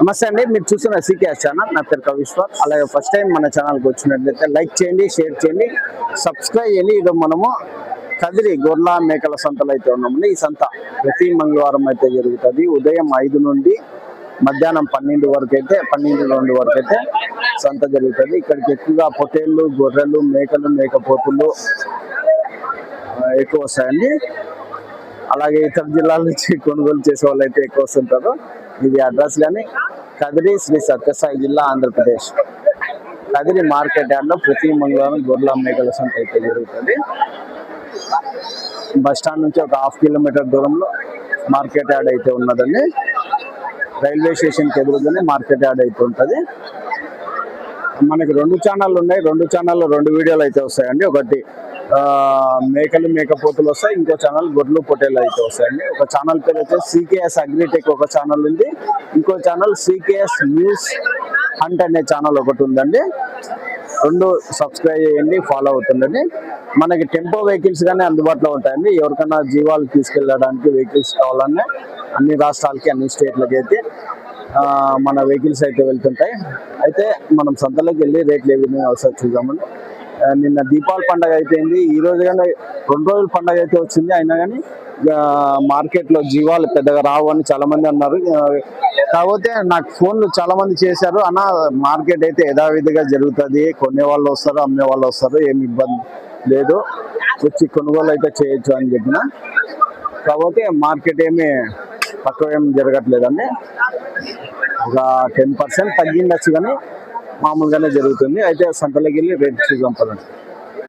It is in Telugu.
నమస్తే అండి మీరు చూస్తున్న సీకేఎస్ ఛానల్. నా పేరు కవిశ్వర్ అలాగే ఫస్ట్ టైం మన ఛానల్కి వచ్చినట్లయితే లైక్ చేయండి షేర్ చేయండి సబ్స్క్రైబ్ చేయండి. ఇది మనము కదిరి గొర్ల మేకల సంతలో అయితే ఉన్నామండి. ఈ సంత ప్రతి మంగళవారం అయితే జరుగుతుంది. ఉదయం ఐదు నుండి మధ్యాహ్నం పన్నెండు వరకు అయితే పన్నెండు రెండు వరకు అయితే సంత జరుగుతుంది. ఇక్కడికి ఎక్కువగా పొట్టేళ్ళు గొర్రెలు మేకలు మేకపోతులు ఎక్కువ వస్తాయండి. అలాగే ఇతర జిల్లాల నుంచి కొనుగోలు చేసే వాళ్ళు అయితే ఎక్కువ వస్తుంటారు. ఇది అడ్రస్ కానీ కదిరి శ్రీ సత్యసాయి జిల్లా ఆంధ్రప్రదేశ్. కదిరి మార్కెట్ యార్డ్లో ప్రతి మంగళవారం గొర్రెల మేకల సంత అయితే జరుగుతుంది. బస్ స్టాండ్ నుంచి ఒక హాఫ్ కిలోమీటర్ దూరంలో మార్కెట్ యార్డ్ అయితే ఉన్నదండి. రైల్వే స్టేషన్కి ఎదురుగానే మార్కెట్ యార్డ్ అయితే ఉంటుంది. మనకి రెండు ఛానళ్ళు ఉన్నాయి రెండు ఛానల్లో రెండు వీడియోలు అయితే వస్తాయండి. ఒకటి మేకలు మేకపోతులు వస్తాయి. ఇంకో ఛానల్ గొడ్లు పొట్టేలు అయితే వస్తాయండి. ఒక ఛానల్ పేరు వచ్చేసి సీకేఎస్ అగ్రిటెక్ ఒక ఛానల్ ఉంది. ఇంకో ఛానల్ సీకేఎస్ న్యూస్ హంట్ అనే ఛానల్ ఒకటి ఉందండి. రెండు సబ్స్క్రైబ్ చేయండి ఫాలో అవుతుండండి మనకి టెంపో వెహికల్స్ కానీ అందుబాటులో ఉంటాయండి. ఎవరికైనా జీవాలు తీసుకెళ్ళడానికి వెహికల్స్ కావాలన్నా అన్ని రాష్ట్రాలకి అన్ని స్టేట్లకి అయితే మన వెహికల్స్ అయితే వెళ్తుంటాయి. అయితే మనం సంతలోకి వెళ్ళి రేట్లు ఏ విధంగా వస్తాయి చూద్దామండి. నిన్న దీపావళి పండగ అయిపోయింది. ఈ రోజు కానీ రెండు రోజుల పండగ అయితే వచ్చింది. అయినా కానీ మార్కెట్లో జీవాలు పెద్దగా రావు అని చాలా మంది అన్నారు కాకపోతే నాకు ఫోన్లు చాలా మంది చేశారు. అన్న మార్కెట్ అయితే యథావిధిగా జరుగుతుంది. కొనే వాళ్ళు వస్తారు అమ్మే వాళ్ళు వస్తారు. ఏమి ఇబ్బంది లేదు. వచ్చి కొనుగోలు అయితే చేయొచ్చు అని చెప్పిన. కాకపోతే మార్కెట్ ఏమి తక్కువ ఏమి జరగట్లేదండి. ఒక టెన్ పర్సెంట్ తగ్గిండొచ్చు కానీ మామూలుగానే జరుగుతుంది. అయితే సంతలోకి వెళ్ళి రేట్ చూద్దాం పదండి.